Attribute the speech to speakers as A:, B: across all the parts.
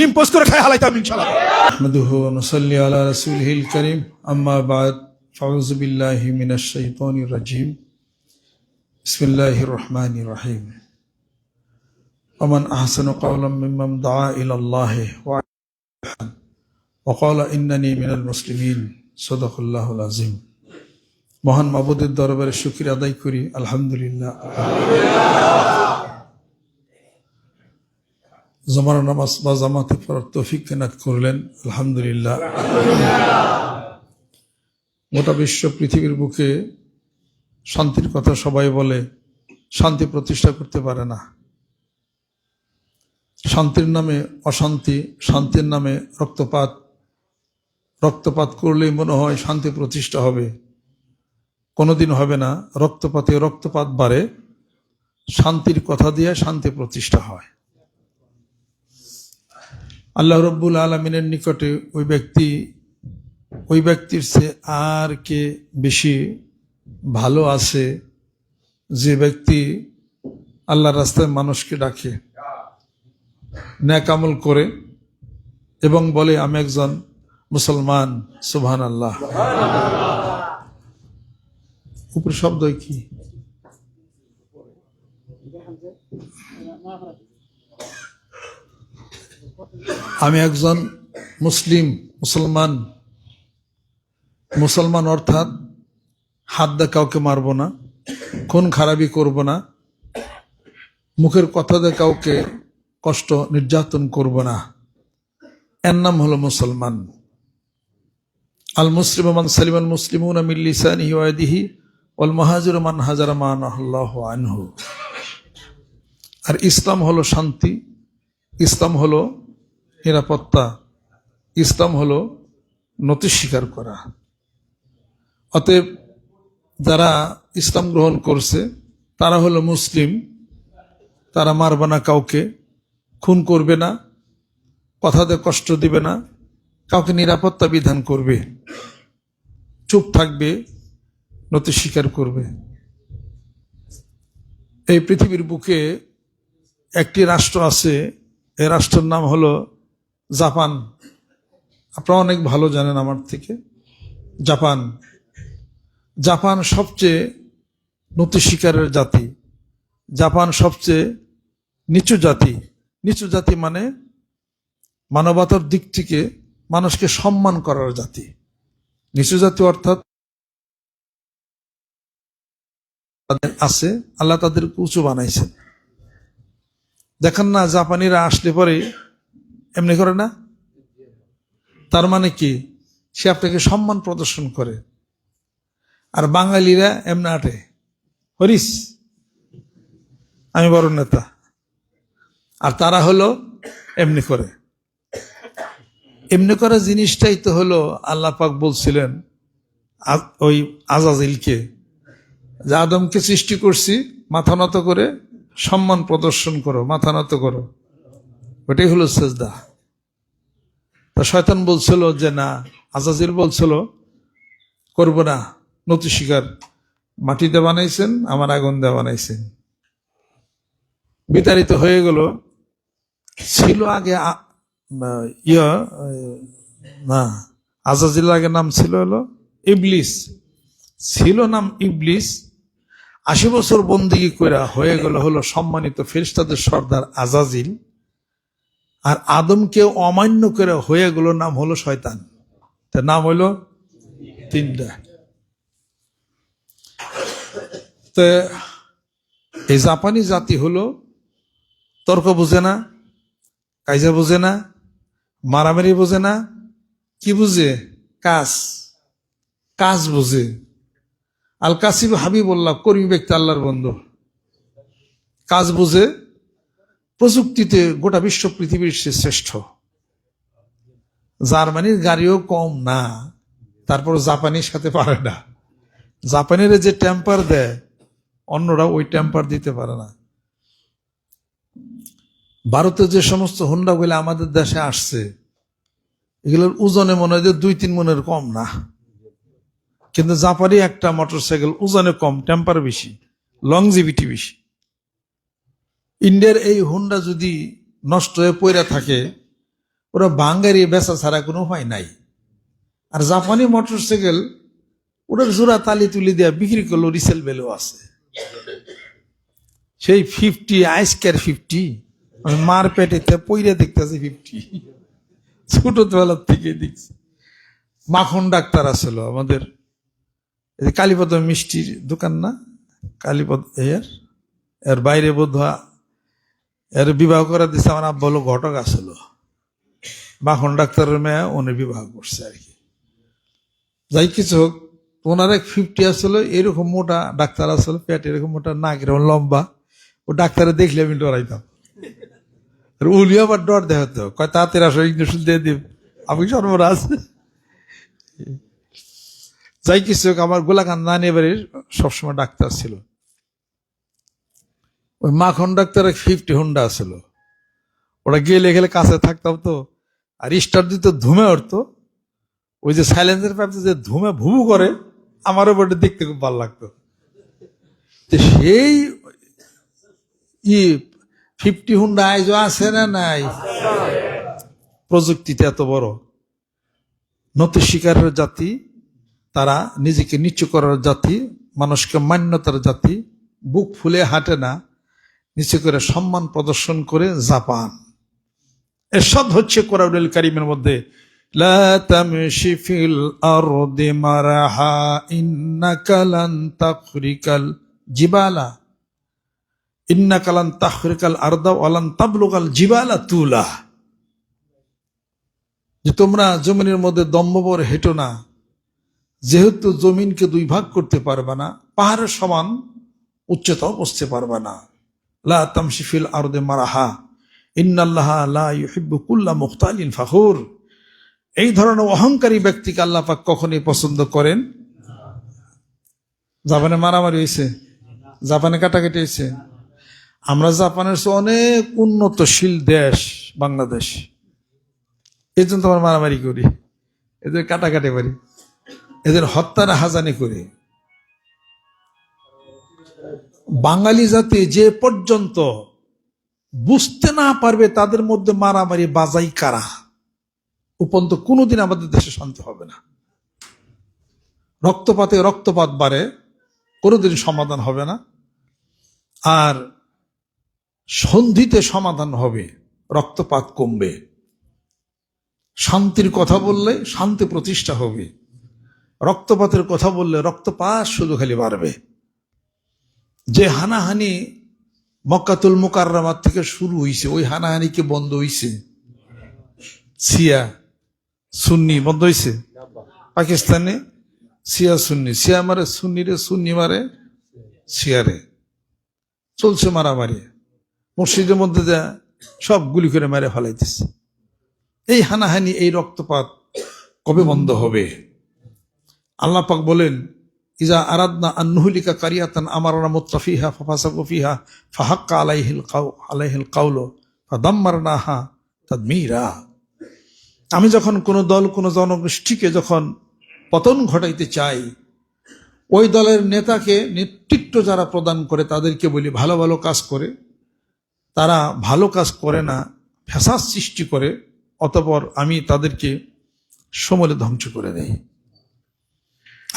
A: ডিম পোস্ট করে খাই হালাইতাম ইনশাল্লাহ
B: نحمده ونصلي على رسوله الكريم أما بعد فأعوذ بالله من الشيطان الرجيم بسم الله الرحمن الرحيم ومن أحسن قولا ممن دعا إلى الله وعمل وقال إنني من المسلمين صدق الله العظيم মহান মাবুদের দরবারে শুক্র আদায় করি আলহামদুলিল্লাহ জমার নামাজ বা জামাতে পড়ার তৌফিক কেনাত করলেন, আলহামদুলিল্লাহ। গোটা বিশ্ব পৃথিবীর বুকে শান্তির কথা সবাই বলে, শান্তি প্রতিষ্ঠা করতে পারে না। শান্তির নামে অশান্তি, শান্তির নামে রক্তপাত রক্তপাত করলেই মনে হয় শান্তি প্রতিষ্ঠা হবে। কোনোদিন হবে না, রক্তপাতে রক্তপাত বাড়ে, শান্তির কথা দিয়ে শান্তি প্রতিষ্ঠা হয়। আল্লাহ রব্বুল আলমিনের নিকটে ওই ব্যক্তি, ওই ব্যক্তির সে আর কে বেশি ভালো আছে? যে ব্যক্তি আল্লাহ রাস্তায় মানুষকে ডাকে ন্যাকামল করে এবং বলে, আমি একজন মুসলমান সুবহান আল্লাহ উপরে শব্দ কি? আমি একজন মুসলিম, মুসলমান। মুসলমান অর্থাৎ হাত দিয়ে কাউকে মারব না, খুন খারাপি করব না, মুখের কথা দিয়ে কাউকে কষ্ট নির্যাতন করব না। এর নাম হলো মুসলমান। আল মুসলিম মান সালিমান মুসলিমুন মিল্লিসানিহি ওয়াদিহি ওয়াল মাহাজির মান হাজারা মান আর ইসলাম হলো শান্তি, ইসলাম হলো নিরাপত্তা। ইসলাম হলো নতি স্বীকার করা। অতএব যারা ইসলাম গ্রহণ করছে, তারা হলো মুসলিম, তারা মারবে না কাউকে, খুন করবে না, কথাতে কষ্ট দিবে না, কাউকে নিরাপত্তা বিধান করবে, চুপ থাকবে নতি স্বীকার করবে। এই পৃথিবীর বুকে একটি রাষ্ট্র আছে এই রাষ্ট্রের নাম হলো জাপান। আপনারা অনেক ভালো জানেন আমার থেকে। জাপান। জাপান সবচেয়ে নতি শিকারের জাতি। জাপান সবচেয়ে নিচু জাতি। নিচু জাতি মানে মানবতার দিক থেকে মানুষকে সম্মান করার জাতি। নিচু জাতি অর্থাৎ তাদের আছে, আল্লাহ তাদেরকে উঁচু বানাইছেন। দেখেন না, জাপানিরা আসলে পরে এমনি করে না? তার মানে কি? সে আপনাকে সম্মান প্রদর্শন করে। আর বাঙালিরা এমনি আটে। হরিস আমি বড় নেতা। আর তারা হলো এমনি করে। এমনি করা জিনিসটাই তো হলো আল্লাহ পাক বলছিলেন ওই আজাজিলকে, যে আদমকে সৃষ্টি করছি, মাথা নত করে সম্মান প্রদর্শন করো, মাথা নত করো। ওটাই হলো সেজদা। তা শয়তান বলছিল যে, না, আজাজিল বলছিল, করব না, নতি শিকার। মাটি মাটিতে বানাইছেন, আমার আগুন দিয়ে বানাইছেন। বিতাড়িত হয়ে গেল। ছিল আগে ইয়া, না, আজাজিল আগে নাম ছিল হলো ইবলিস। ছিল নাম ইবলিস। আশি বছর বন্দিগি কইরা হয়ে গেল হলো সম্মানিত ফেরিস্তাদের সর্দার আজাজিল। আর আদমকে অমান্য করে হয়ে গেল, নাম হলো শয়তান। তার নাম হলো তিনটা। তো এই জাপানি জাতি হলো, তর্ক বুঝে না, কাইজা বুঝে না, মারামারি বুঝে না, কি বুঝে? কাজ। কাজ বুঝে। আল কাসিব হাবিবুল্লাহ, কর্মী ব্যক্তি, আল্লাহর বন্ধু। কাজ বুঝে প্রযুক্তিতে গোটা বিশ্ব পৃথিবীর সে শ্রেষ্ঠ। জার্মানির গাড়িও কম না তারপর জাপানির সাথে পারে না। জাপানিরা যে টেম্পার দেয়, অন্যরা ওই টেম্পার দিতে পারে না। ভারতে যে সমস্ত হুন্ডাগুলো আমাদের দেশে আসছে, এগুলোর ওজনে মনে হয় যে দুই তিন মনের কম না। কিন্তু জাপানি একটা মোটরসাইকেল ওজনে কম টেম্পার বেশি লংজিভিটি বেশি। ইন্ডিয়ার এই হুন্ডা যদি নষ্ট হয়ে পড়ে থাকে, ওরা বাঙ্গারি বেচা ছাড়া কোনো উপায় নাই। আর জাপানি মোটরসাইকেল ওটার জোড়া তালি তুলি দেওয়া বিক্রি করল রিসেল ভ্যালু আছে। সেই ফিফটি আইসকের ফিফটি মার পেটেতে পইরে দেখতেছে ফিফটি ছোটবেলার থেকে দেখছি। মাখন ডাক্তার আসছিল আমাদের। কালীপদ মিষ্টির দোকান না? কালীপদ এর? এর বাইরে বোধ এর বিবাহ করা দিচ্ছে আমার আব্বা হলো ঘটক আসলো। মাখন ডাক্তারের মেয়ে উনি বিবাহ করছে আর কি। যাই কিছু হোক ওনার এক ফিফটি আসলো এরকম মোটা ডাক্তার আসলো পেট এরকম মোটা নাক এরকম লম্বা। ও ডাক্তারে দেখলে আমি ডরাইতাম। উলি আবার ডর দেখাতো কয় তাড়াতাড়ি আসো ইঞ্জেকশন দিয়ে দিব আমি সর্বরাজ যাই কিছু হোক, আমার গোলাকান নানি সবসময় ডাক্তার ছিল। ওই মাখন ডাক্তারের ফিফটি হুন্ডা আসলো ওরা গেলে গেলে কাছে থাকতাম তো, আর স্টার দিতে ধুমে উঠতো। ওই যে সাইলেন্সের পাইপ যে ধুমে ভুবু করে আমারও বটে দেখতে খুব ভালো লাগতো। সেই ই ফিফটি হুন্ডা আইজও আছে না নাই? প্রযুক্তিতে এত বড়। নতি শিকারের জাতি, তারা নিজেকে নিচু করার জাতি, মানুষকে মান্যতার জাতি, বুক ফুলে হাঁটে না। নিচে করে সম্মান প্রদর্শন করে জাপান। এরশাদ হচ্ছে কোরআনুল কারিমের মধ্যে জিবালা তুলা। যে তোমরা জমিনের মধ্যে দম্ববর হেঁটো না, যেহেতু জমিনকে দুই ভাগ করতে পারবে না, পাহাড়ের সমান উচ্চতাও বসতে পারবে না। লা তামশিফিল আরদে মারাহা। ইন্নাল্লাহ লা ইউহিব্বু কুল্লা মুখতালিন ফাখুর। এই ধরনের অহংকারী ব্যক্তিকে আল্লাহ পাক কখনই পছন্দ করেন জাপানে মারামারি হয়েছে, জাপানে কাটাকাটি হয়েছে। আমরা জাপানের অনেক উন্নতশীল দেশ, বাংলাদেশ। এই জন্য তোমার মারামারি করি, এদের কাটাকাটি করি, এদের হত্যার হাজানি করি। বাঙালি জাতি যে পর্যন্ত বুঝতে না পারবে তাদের মধ্যে মারামারি, বাজাই কারা? উপন্ত কোনোদিন আমাদের দেশে শান্তি হবে না। রক্তপাতে রক্তপাত বাড়ে, কোনোদিন সমাধান হবে না। আর সন্ধিতে সমাধান হবে, রক্তপাত কমবে। শান্তির কথা বললে শান্তি প্রতিষ্ঠা হবে। রক্তপাতের কথা বললে রক্তপাত শুধু খালি বাড়বে। যে হানাহানি মক্কাতুল মুকাররামার থেকে শুরু হইছে, ওই হানাহানি কি বন্ধ হইছে? সিয়া সুন্নি বন্ধ হইছে? পাকিস্তানে? সিয়া সুন্নি। সিয়া মারে সুন্নি রে, সুন্নি মারে সিয়ারে চলছে মারামারি। মসজিদের মধ্যে যা সব গুলি করে মেরে ফেলাইতেছে। এই হানাহানি, এই রক্তপাত কবে বন্ধ হবে? আল্লাহ পাক বলেন ইজা আরাদনা আন্নুহলিকা কারিয়াতান আমারনা মুত্তাফিহা ফাফাসাকু ফিহা ফাহাক্কা আলাইহিল কাউ, আলাইহিল কাউলো ফাদাম্মারনাহা তাদমীরা। আমি যখন কোনো দল, কোনো জনগোষ্ঠীকে যখন পতন ঘটাইতে চাই, ওই দলের নেতাকে নেতৃত্ব যারা প্রদান করে তাদেরকে বলি, ভালো ভালো কাজ করে। তারা ভালো কাজ করে না, ফ্যাসাদ সৃষ্টি করে, অতপর আমি তাদেরকে সমলে ধ্বংস করে দেই।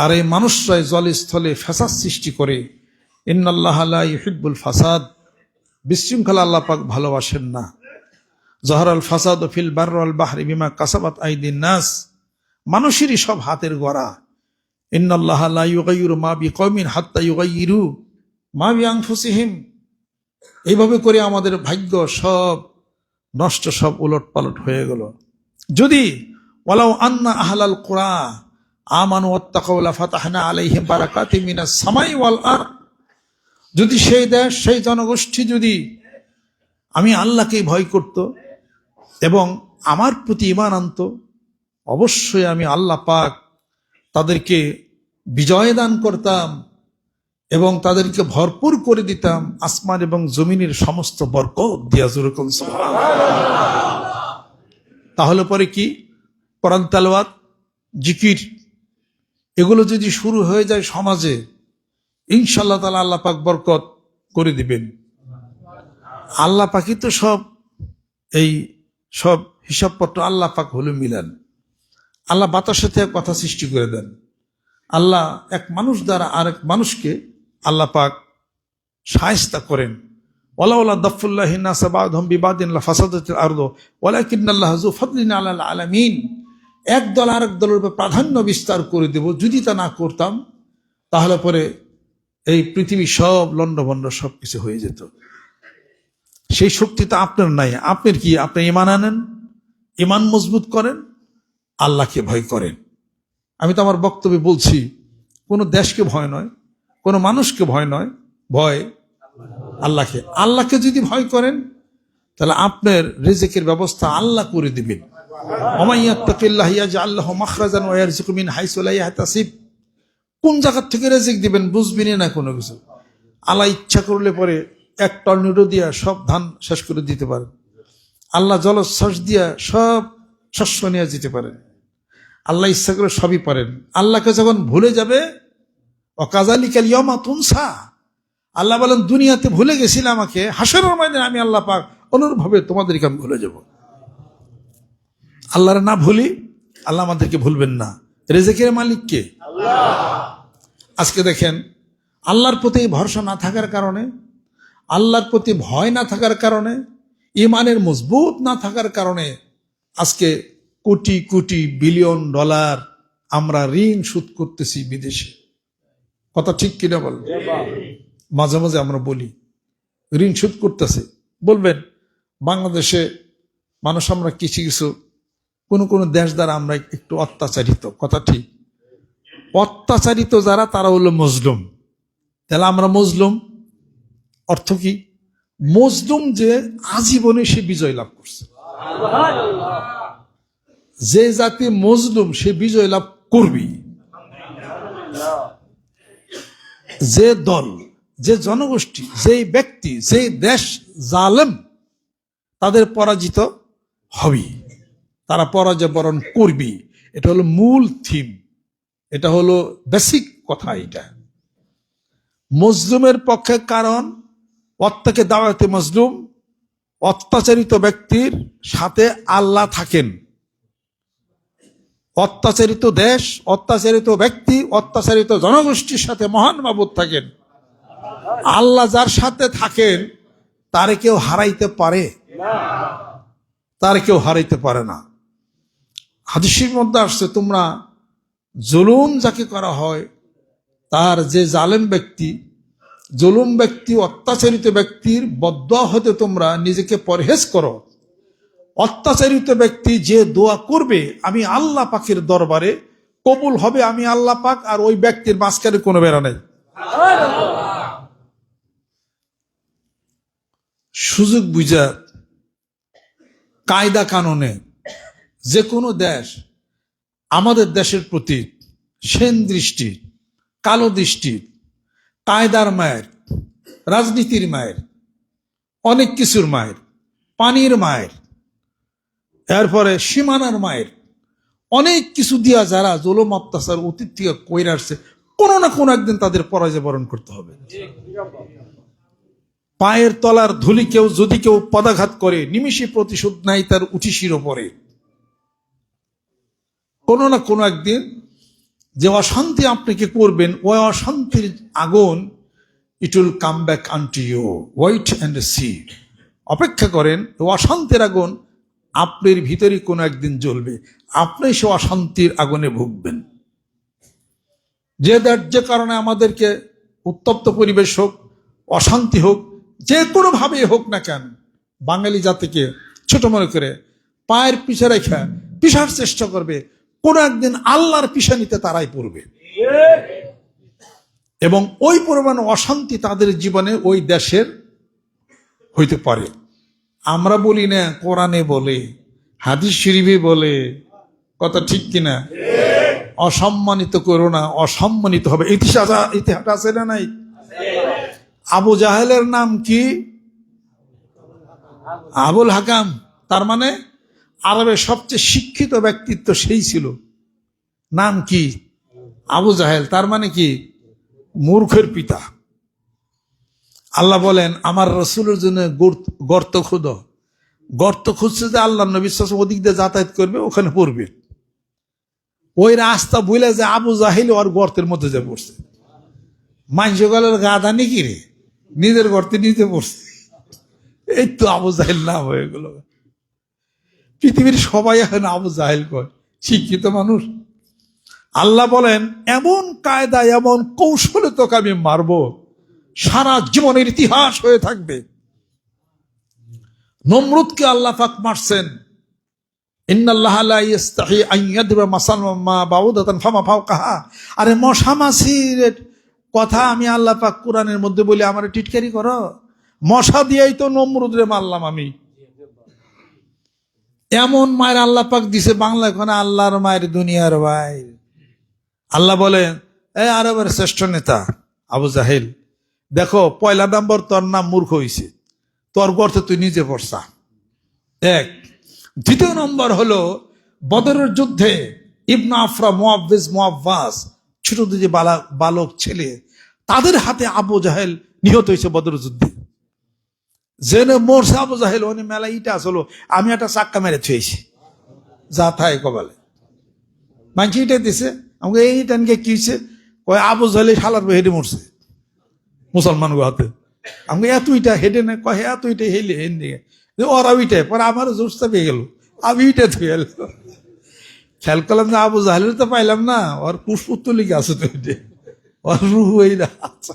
B: আর এই মানুষরাই জলস্থলে ফ্যাসাদ সৃষ্টি করে, ইন্নাল্লাহ ইহিব্বুল ফাসাদ, বিশৃঙ্খলা আল্লাহ পাক ভালোবাসেন না। জহরাল ফাসাদ ও ফিল বার্রাল বাহরি বিমা কাসাবাত আইদিন নাস, মানুষেরই সব হাতের গড়া। ইন্নাল্লাহ লা ইউগাইয়িরু মা বিকওমিন হাত্তা ইউগাইয়িরু মা বিআনফুসিহিম। এইভাবে করে আমাদের ভাগ্য সব নষ্ট, সব উলট পালট হয়ে গেল। যদি ওয়ালাউ আন্না আহলাল কোরআ আমানু ওয়াত্তাকাউলা ফাতাহনা আলাইহিম বারাকাতিম মিনাস সামাই ওয়াল আরদ। যদি সেই দেশ, সেই জনগোষ্ঠী যদি আমি আল্লাহকে ভয় করত এবং আমার প্রতি ইমান আনত, অবশ্যই আমি আল্লাহ পাক তাদেরকে বিজয় দান করতাম এবং তাদেরকে ভরপুর করে দিতাম আসমান এবং জমিনের সমস্ত বরকত দিয়া যেরকম তাহলে পরে কি? কোরআন তালওয়াত, জিকির এগুলো যদি শুরু হয়ে যায় সমাজে ইনশাল্লাহ তালা আল্লাহ পাক বরকত করে দিবেন। আল্লাহ পাকি তো সব, এই সব হিসাবপত্র আল্লাহ পাক হলে মিলান। আল্লাহ বাতাসের থেকে কথা সৃষ্টি করে দেন। আল্লাহ এক মানুষ দ্বারা আরেক মানুষকে আল্লাহ পাক সায়স্তা করেন। ওলা ওলা দফুল্লাহ নাসাবাদহম বিবাদিন ফাসাদাতিল আরদ, ওয়ালাকিন্নাল্লাহ যু ফদলিন আলাল আলামিন। এক দল আরেক দলের উপর প্রাধান্য বিস্তার করে দেব। যদি তা না করতাম, তাহলে পরে এই পৃথিবী সব লণ্ডভণ্ড সব কিছু হয়ে যেত। সেই শক্তি তো আপনার নাই। আপনার কি? আপনি ইমান আনেন, ইমান মজবুত করেন, আল্লাহকে ভয় করেন। আমি তো আমার বক্তব্যে বলছি, কোনো দেশকে ভয় নয়, কোনো মানুষকে ভয় নয়, ভয় আল্লাহকে। আল্লাহকে যদি ভয় করেন, তাহলে আপনার রেজেকের ব্যবস্থা আল্লাহ করে দিবেন। কোন জায়গা থেকে রেজেক দিবেন বুঝবেন না কোনো কিছু। আল্লাহ ইচ্ছা করলে পরে এক টর্নেডো দিয়া সব ধান শেষ করে দিতে পারেন। আল্লাহ জলশ্বাস দিয়া সব শস্য নিয়ে যেতে পারেন। আল্লাহ ইচ্ছা করে সবই পারেন। আল্লাহকে যখন ভুলে যাবে অকাজালিকাল ইয়মা তুনসা। আল্লাহ বলেন, দুনিয়াতে ভুলে গেছিলে আমাকে হাসের ময়দানে আমি আল্লাহ পাক অনুরূপভাবে তোমাদেরকে আমি ভুলে যাব। আল্লাহর না ভুলি আল্লাহ আমাদেরকে ভুলবেন না। রেজেকের মালিক কে? আজকে দেখেন আল্লাহর প্রতি ভরসা না থাকার কারণে আল্লাহর প্রতি ভয় না থাকার কারণে ইমানের মজবুত না থাকার কারণে আজকে কোটি কোটি বিলিয়ন ডলার আমরা ঋণ শোধ করতেছি বিদেশে। কথা ঠিক কিনা বল মাঝে মাঝে আমরা বলি ঋণ শোধ করতেছে। বলবেন বাংলাদেশে মানুষ আমরা কিছু কিছু কোনো কোনো দেশ দ্বারা আমরা একটু অত্যাচারিত, কথা ঠিক? অত্যাচারিত যারা, তারা হলো মজলুম তাহলে আমরা মজলুম অর্থ কি? মজলুম যে আজীবনে সে বিজয় লাভ করছে। যে জাতি মজলুম সে বিজয় লাভ করবি। যে দল, যে জনগোষ্ঠী, যেই ব্যক্তি, যেই দেশ জালেম, তাদের পরাজিত হবি তারা পরাজয় বরণ করবি। এটা হলো মূল থিম এটা হলো বেসিক কথা এটা। মজলুমের পক্ষে কারণ, অত্যাকে দাওয়াতে মজলুম, অত্যাচারিত ব্যক্তির সাথে আল্লাহ থাকেন। অত্যাচারিত দেশ, অত্যাচারিত ব্যক্তি, অত্যাচারিত জনগোষ্ঠীর সাথে মহান মাবুদ থাকেন। আল্লাহ যার সাথে থাকেন, তারে কেউ হারাইতে পারে? তার কেউ হারাইতে পারে না। হাদিসের মধ্যে আসছে, তোমরা জুলুম যাকে করা হয়, তার যে জালেম ব্যক্তি, জুলুম ব্যক্তি, অত্যাচারিত ব্যক্তির বদ্ধ হতে তোমরা নিজেকে পরহেজ করো। অত্যাচারিত ব্যক্তি যে দোয়া করবে, আমি আল্লাহ পাকের দরবারে কবুল হবে, আমি আল্লাহ পাক আর ওই ব্যক্তির মাঝখানে কোনো বেড়া নেই। সুযোগ বুঝা কায়দা কাননে যে কোনো দেশ আমাদের দেশের প্রতি সেন দৃষ্টি, কালো দৃষ্টি, কায়দার মায়ের, রাজনীতির মায়ের, অনেক কিছুর মায়ের, পানির মায়ের, এরপরে সীমানার মায়ের, অনেক কিছু দিয়া যারা জলম, অত্যাচার, অতীত থেকে কইরা আসছে, কোনো না কোনো একদিন তাদের পরাজয় বরণ করতে হবে। পায়ের তলার ধুলি কেউ, যদি কেউ পদাঘাত করে, নিমিষে প্রতিশোধ নাই তার উঠিসির ওপরে কোনো না কোনো একদিন যে অশান্তি আপনাকে করবেন, ওই অশান্তির আগুন it will come back unto you wait and see অপেক্ষা করেন অশান্তির আগুন আপনার ভিতরে কোনো একদিন জ্বলবে। আপনি সে অশান্তির আগুনে ভুগবেন। যে যে কারণে আমাদেরকে উত্তপ্ত পরিবেশ হোক, অশান্তি হোক, যে কোনোভাবে হোক না কেন, বাঙালি জাতিকে ছোট মনে করে পায়ের পিছে রেখে পিসার চেষ্টা করবে কোনো একদিন আল্লাহর পিছা নিতে তারাই পড়বে। এবং ওই পরিমাণ অশান্তি তাদের জীবনে ওই দেশের হইতে পারে। আমরা বলি না, কোরআনে বলে, হাদিস শরীফে বলে, কথা ঠিক কিনা? অসম্মানিত করো না, অসম্মানিত হবে। ইতিহাস ইতিহাস আছে না নাই? আবু জাহেলের নাম কি? আবুল হাকাম। তার মানে আরবের সবচেয়ে শিক্ষিত ব্যক্তিত্ব সেই ছিল। নাম কি? আবু জাহেল, তার মানে কি? মূর্খের পিতা। আল্লাহ বলেন, আমার রসুলের জন্য গর্ত খুদ গর্ত খুঁজছে যে আল্লাহ সাল্লাল্লাহু ওদিক দিয়ে যাতায়াত করবে, ওখানে পড়বে। ওই রাস্তা বুঝলে যে আবু জাহিল ওর গর্তের মধ্যে যে পড়ছে। মাংস গলের গাদা নাকি রে? নিজের গর্তে নিজে পড়ছে। এই তো আবু জাহিল নাম হয়ে গেল। পৃথিবীর সবাই এখন আবু জাহিল কয়, শিক্ষিত মানুষ। আল্লাহ বলেন, এমন কায়দায়, এমন কৌশলে তোকে আমি মারব, সারা জীবনের ইতিহাস হয়ে থাকবে। নমরুদকে আল্লাহ পাক মারছেন। আরে মশা মাছির কথা আমি আল্লাহ পাক কোরআনের মধ্যে বলি, আমার টিটকারি করো। মশা দিয়েই তো নমরুদরে মারলাম আমি। এমন মায়ের আল্লাহ পাক দিছে বাংলা এখন আল্লাহর মায়ের দুনিয়ার ভাই। আল্লাহ বলেন, এ আরবের শ্রেষ্ঠ নেতা, আবু জাহেল, দেখো, পয়লা নম্বর তোর নাম মূর্খ হইছে। তোর গর্তে তুই নিজে পড়ছা। এক। দ্বিতীয় নম্বর হলো, বদরের যুদ্ধে ইবনা আফরা মোয়াব্বিজ মোয়াব্বাস ছোট বালক বালক ছেলে, তাদের হাতে আবু জাহেল নিহত হয়েছে বদর যুদ্ধে। জেনে মোরসা আবু জাহেল ওনি মেলা ইটা আসলো, আমি একটা চাক্কা মেরে থুয়েছি। যা থাই কবালে মানছি ইটা দিছে, আমাকে এই টানকে কি হয়েছে? কয়, আবু জাহেল শালার হেডে মরছে, মুসলমান হাতে আমাকে এত ইটা হেডে না, কয় এত ইটা হেলে হেন দিকে ওরা উইটে পরে আমার জোরটা পেয়ে গেল, আমি উইটে থুয়ে গেল খেয়াল করলাম যে আবু জাহেলের তো পাইলাম না, ওর পুষ্পুত্র লিখে আছে তো ওর রুহ এই না আচ্ছা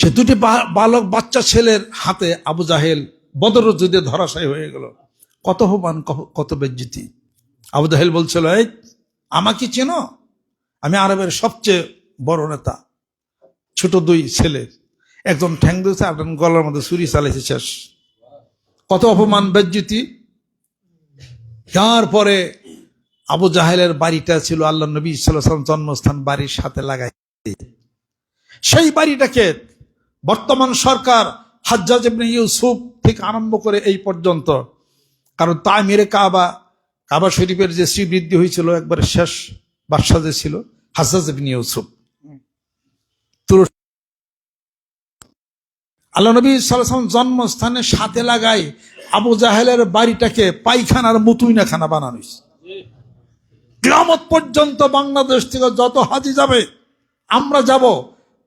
B: সে দুটি বালক বাচ্চা ছেলের হাতে আবু জাহেল বদর যুদ্ধে ধরাশায়ী হয়ে গেল। কত ক- কত বেজ্জিতি। আবু জাহেল বলছিল, এই, আমাকে চেনো? আমি আরবের সবচেয়ে বড় নেতা, ছোট দুই ছেলে। একজন ঠ্যাং দিয়েছে একজন গলার মধ্যে ছুরি চালাইছে, শেষ। কত অপমান, বেজ্জিতি। তারপরে আবু জাহেলের বাড়িটা ছিল আল্লাহ নবী সাল্লাম জন্মস্থান বাড়ির সাথে লাগাই সেই বাড়িটাকে বর্তমান সরকার হাজ্জাজ ইবনে ইউসুফ থেকে আরম্ভ করে এই পর্যন্ত। কারণ তাই মেরে কাবা কাবা শরীফের যে শ্রীবৃদ্ধি হয়েছিল একবার শেষ বাদশাহ যে ছিল হাজ্জাজ ইবনে ইউসুফ। আল্লাহ নবী সাল্লাম জন্মস্থানের সাথে লাগাই আবু জাহেলের বাড়িটাকে পায়খানার মুতুইনাখানা বানানো কিয়ামত পর্যন্ত বাংলাদেশ থেকে যত হাজি যাবে, আমরা যাব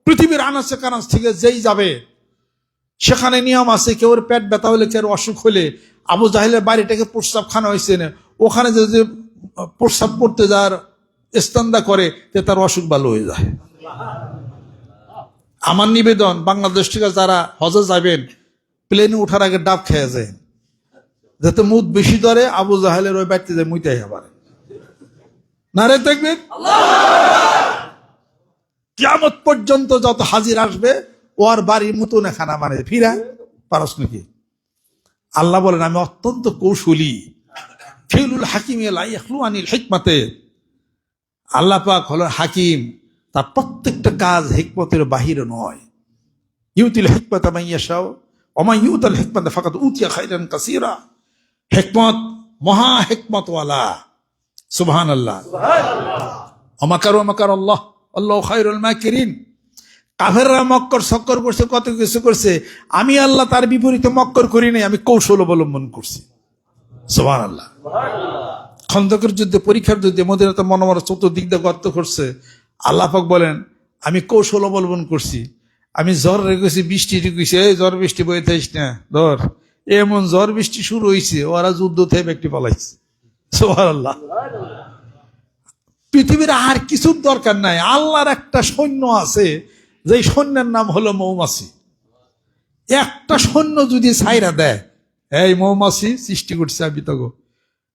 B: পৃথিবীর আনাচে কানাচ থেকে যেই যাবে, সেখানে নিয়ম আছে, কেউ পেট ব্যথা হলে, কেউ অসুখ হলে, আবু জাহেলের বাড়িটাকে প্রস্রাব খানা হয়েছে না। ওখানে যদি যে প্রস্রাব করতে যার স্তান্দা করে, তে তার অসুখ ভালো হয়ে যায়। আমার নিবেদন, বাংলাদেশ থেকে যারা হজে যাবেন প্লেনে ওঠার আগে ডাব খেয়ে যায় যাতে মুদ বেশি ধরে, আবু জাহেলের ওই যায় মুইতাই আবার না রে দেখবেন কিয়ামত পর্যন্ত যত হাজির আসবে ওর বাড়ির মতন খানা মানে ফিরা পারস নাকি? আল্লাহ বলেন, আমি অত্যন্ত কৌশলী। ফিউলুল হাকিম আনিল হিকমাতে। আল্লাহ পাক হলো হাকিম। তার প্রত্যেকটা কাজ হিকমতের বাহিরে নয়। ইউতিল হিকমত আমাইয়াশাও অমা ইউতাল হিকমত ফাকাত উতিয়া খাইরান কাসিরা। হিকমত মহা হিকমতওয়ালা। সুবহান আল্লাহ অমাকার অমাকার আল্লাহ। আল্লাহ খায়রুল মাকিরিন। কাফেররা মক্কর সক্কর করছে, কত কিছু করছে। আমি আল্লাহ তার বিপরীতে মক্কর করি নাই, আমি কৌশল অবলম্বন করছি। সুবহান আল্লাহ খন্দকের যুদ্ধে, পরীক্ষার যুদ্ধে মদিনাতে মনোমর চতুর্দিক দিয়ে গর্ত করছে। আল্লাহ পাক বলেন, আমি কৌশল অবলম্বন করছি। আমি জ্বর রেখেছি, বৃষ্টি রেখেছি, এই জ্বর বৃষ্টি বয়ে থাইস না, ধর। এমন জ্বর বৃষ্টি শুরু হয়েছে ওরা যুদ্ধ থেকে ব্যক্তি পালাইছে। সোহার আল্লাহ পৃথিবীর আর কিছুর দরকার নাই। আল্লাহর একটা সৈন্য আছে যে সৈন্যের নাম হলো মৌমাছি। একটা সৈন্য যদি ছাইরা দেয়, এই মৌমাছি সৃষ্টি করছে আমি তো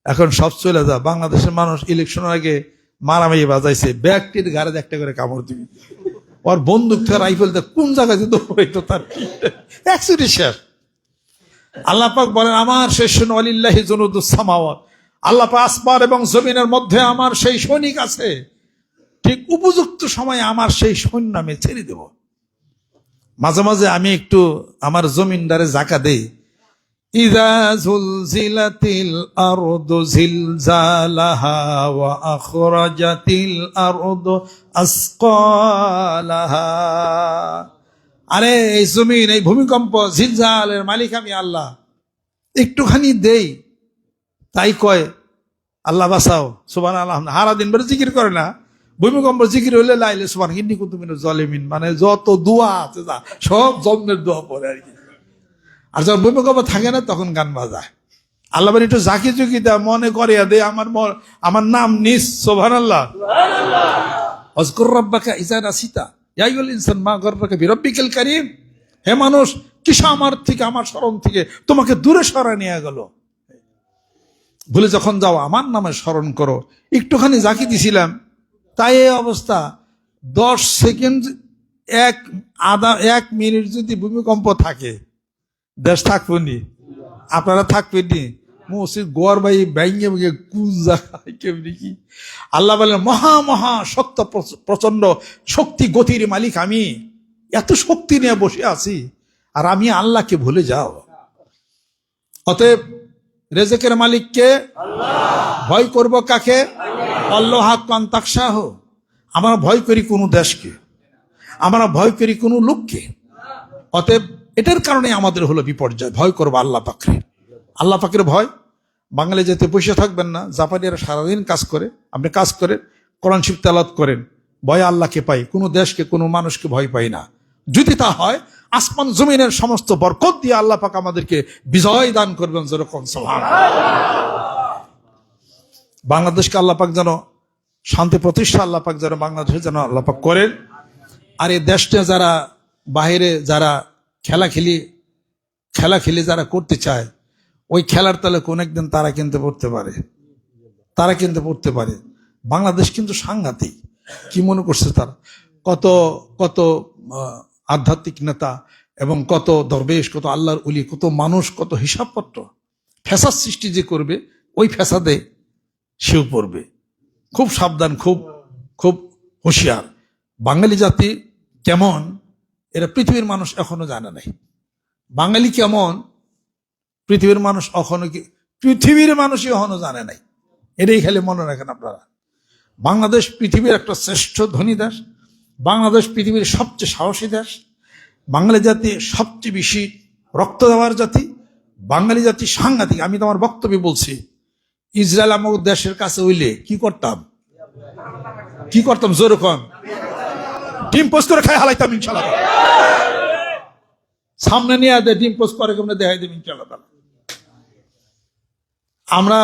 B: এখন সব চলে যা, বাংলাদেশের মানুষ ইলেকশনের আগে মারামারি বাজাইছে ব্যক্তির ঘাড়ে একটা করে কামড় দিবি। ওর বন্দুক থেকে রাইফেল কোন জায়গায় যেত হইতো তার একচুয়ালি শেষ। আল্লাহ পাক বলেন, আমার শেষ আলিল্লাহি জনুদুসামাওয়াত আল্লাহ আসমান এবং জমিনের মধ্যে আমার সেই সৈনিক আছে। ঠিক উপযুক্ত সময়ে আমার সেই সৈন্য আমি ছেড়ে দেব। মাঝে মাঝে আমি একটু আমার জমিনদারে জাকা দেই। আরে, এই জমিন, এই ভূমিকম্প ঝিলঝালের মালিক আমি আল্লাহ। একটুখানি দেই। তাই কয় আল্লাহ বাসাও সুবান আল্লাহ। হারা দিন বেড়ে জিকির করে না। ভূমিকম্প জিকির হইলে লাইলে সুবান হিন্দি কুতুমিন জলেমিন মানে যত দোয়া আছে যা সব জন্মের দোয়া পড়ে আর কি। আর যখন ভূমিকম্প থাকে না তখন গান বাজায়। আল্লাহ একটু জাকি চুকি দেয় মনে করে দে আমার আমার নাম নিস সোভান আল্লাহ। অজকর রব্বাকা ইজানা সীতা ইয়াইউল ইনসান মা গর্বাকা বিরব্বিকাল কারীম। হে মানুষ কিসা আমার থেকে আমার স্মরণ থেকে তোমাকে দূরে সরা নিয়ে গেল? ভুলে যখন যাও আমার নামে স্মরণ করো। একটুখানি জাকি দিছিলাম। তাই এই অবস্থা। দশ সেকেন্ড, এক আধা, এক মিনিট যদি ভূমিকম্প থাকে, দেশ থাকবেনি আপনারা থাকবেন মসজিদ গোয়ার বাই ব্যাঙ্গে ভেঙে কুজা কেমনি কি? আল্লাহ বলেন, মহা মহা শক্ত, প্রচ- প্রচণ্ড শক্তি গতির মালিক আমি। এত শক্তি নিয়ে বসে আছি। আর আমি আল্লাহকে ভুলে যাও। অতএব রেজেকের মালিককে ভয় করব কাকে? আল্লাহ আমরা ভয় করি কোনো দেশকে। আমরা ভয় করি কোনো লোককে। অতএব এটার কারণে আমাদের হলো বিপর্যয়। ভয় করব আল্লাহ পাকরে আল্লাহ পাকের ভয়? বাঙালি যেতে বসে থাকবেন না। জাপানিরা সারাদিন কাজ করে। আপনি কাজ করেন, কোরআন শিব তেলাত করেন। ভয় আল্লাহকে পাই। কোনো দেশকে, কোনো মানুষকে ভয় পাই না। যদি তা হয় আসমান জমিনের সমস্ত বরকত দিয়ে আল্লাহ পাক আমাদেরকে বিজয় দান করবেন যেরকম সোহান বাংলাদেশকে আল্লাহ পাক যেন শান্তি প্রতিষ্ঠা আল্লাহ পাক যেন বাংলাদেশে যেন আল্লাহ পাক করেন। আর এই দেশটা যারা বাইরে যারা খেলা খেলি খেলা খেলি যারা করতে চায়, ওই খেলার তালে কোন একদিন তারা কিনতে পড়তে পারে। তারা কিনতে পড়তে পারে। বাংলাদেশ কিন্তু সাংঘাতিক। কি মনে করছে তারা? কত কত আধ্যাত্মিক নেতা এবং কত দরবেশ, কত আল্লাহর উলি কত মানুষ, কত হিসাবপত্র। ফ্যাসাদ সৃষ্টি যে করবে, ওই ফ্যাসাদে সেও পড়বে। খুব সাবধান, খুব খুব হুঁশিয়ার। বাঙালি জাতি কেমন, এরা পৃথিবীর মানুষ এখনও জানে নাই। বাঙালি কেমন, পৃথিবীর মানুষ এখনও কি পৃথিবীর মানুষই এখনও জানে নাই। এটাই খালি মনে রাখেন আপনারা। বাংলাদেশ পৃথিবীর একটা শ্রেষ্ঠ ধনী দেশ। বাংলাদেশ পৃথিবীর সবচেয়ে সাহসী দেশ, বাঙালি জাতি সবচেয়ে বেশি রক্ত দেওয়ার জাতি, বাঙালি জাতি সাংঘাতিক। আমি তোমার বক্তব্য বলছি, ইসরায়েল আমাকে দেশের কাছে হইলে কি করতাম? কি করতাম যেরকম ডিম পোস্ট করে খাই হালাইতাম ইনশাল্লাহ সামনে নিয়ে দে, ডিম পোস্ট করে কেমনে দেখাই দেব ইনশাল্লাহ আমরা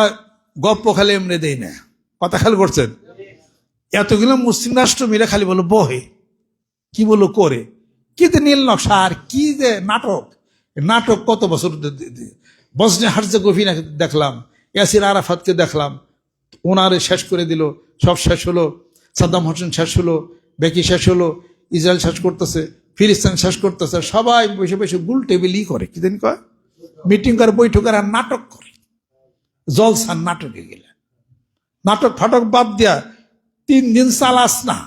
B: গপ্প খালি এমনি দেই না। কথা খেয়াল করছেন? এতগুলো মুসলিম রাষ্ট্র মিলে খালি বলো, বহে। কি বলো করে। কি যে নীল নকশা, আর কি যে নাটক। নাটক কত বছর বসনে হার্জে গভীরা দেখলাম, ইয়াসির আরাফাতকে দেখলাম। ওনারে শেষ করে দিল, সব শেষ হলো, সাদ্দাম হোসেন শেষ হলো, বেকি শেষ হলো, ইসরায়েল শেষ করতেছে, ফিলিস্তিন শেষ করতেছে, সবাই বসে বসে গুল টেবিলই করে, কি দিন কয়? মিটিং করে, বৈঠক আর নাটক করে। জলসান নাটকে গেলে। নাটক ফাটক বাদ দিয়া তিন দিন চালাস না।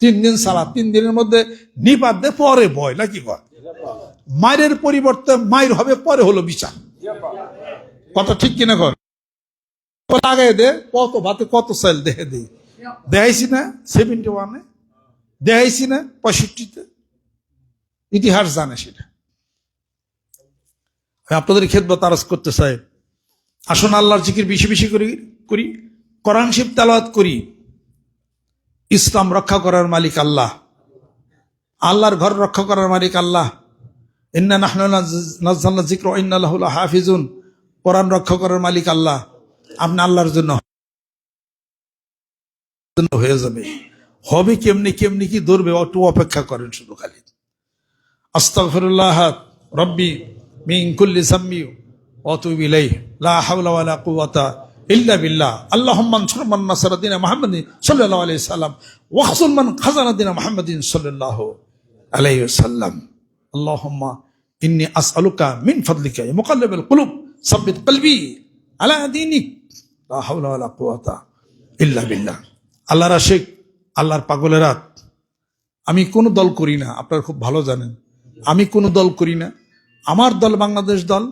B: তিন দিন চালা তিন দিনের মধ্যে নিপাত দে, পরে বয় নাকি মায়ের পরিবর্তে মায়ের হবে, পরে হলো বিচার। কথা ঠিক কিনা কর লাগাই দে, কত ভাতে কত সেল দেখে দে। দেখাইছি না সেভেন্টি ওয়ানে দেখাইছি না, পঁয়ষট্টিতে। ইতিহাস জানে সেটা। আপনাদের খেদমত আরজ করতে চাই। আসুন আল্লাহর জিকির বেশি বেশি করি করি। কোরআন শিব তেলাওয়াত করি, ইসলাম রক্ষা করার মালিক আল্লাহ। আল্লাহর ঘর রক্ষা করার মালিক আল্লাহ। লাহাফিজুন। কোরআন রক্ষা করার মালিক আল্লাহ। আপনি আল্লাহর জন্য হয়ে যাবে। হবে কেমনি কেমনি কি ধরবে একটু অপেক্ষা করেন শুধু খালি। আস্তাগফিরুল্লাহ, রব্বি কুল্লি সাম্মি ওয়াতুব ইলাইহি। লা ইল্লা বিল্লাহ। আল্লাহুম্মা আনসুর মান নাসারা দিনা মুহাম্মাদিন আলাইহি সাল্লাম ওয়াখসুল মান খাজানা দিনা মুহাম্মাদিন সাল্লাল্লাহু আলাইহি ওয়াসাল্লাম আল্লাহুম্মা ইন্নী আসআলুকা মিন ফাদলিকা মুকাল্লিবাল কুলুব, সাব্বিত কলবি আলা দীনিক ইল্লা বিল্লাহ। আল্লাহর আশিক, আল্লাহর পাগলেরা আমি কোনো দল করি না, আপনারা খুব ভালো জানেন। আমি কোনো দল করি না। আমার দল বাংলাদেশ দল,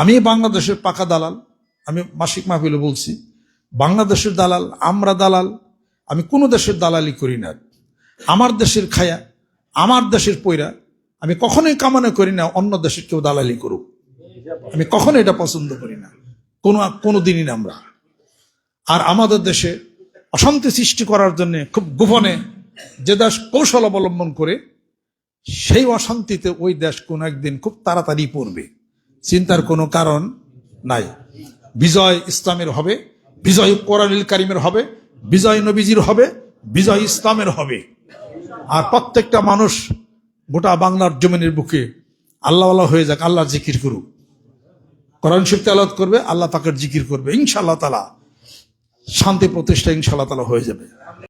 B: আমি বাংলাদেশের পাকা দালাল। আমি মাসিক মাহফিলে বলছি, বাংলাদেশের দালাল, আমরা দালাল, আমি কোনো দেশের দালালি করি না। আমার দেশের খায়া, আমার দেশের পৈরা আমি কখনোই কামনা করি না, অন্য দেশের কেউ দালালি করুক। আমি কখনো এটা পছন্দ করি না। কোনো কোনো দিনই না আমরা। আর আমাদের দেশে অশান্তি সৃষ্টি করার জন্য খুব গোপনে যে দেশ কৌশল অবলম্বন করে, সেই অশান্তিতে ওই দেশ কোন একদিন খুব তাড়াতাড়ি পড়বে। চিন্তার কোনো কারণ নাই। বিজয় ইসলামের হবে, বিজয় কোরআনুল কারিমের হবে, বিজয় নবীজির হবে, বিজয় ইসলামের হবে। আর প্রত্যেকটা মানুষ গোটা বাংলার জমিনের বুকে আল্লাহ আল্লাহ হয়ে যাক আল্লাহ জিকির করুক। কোরআন শরীফ আলাদ করবে, আল্লাহ পাকের জিকির করবে ইনশাল্লাহ তালা শান্তি প্রতিষ্ঠা ইনশাআল্লাহ তালা হয়ে যাবে।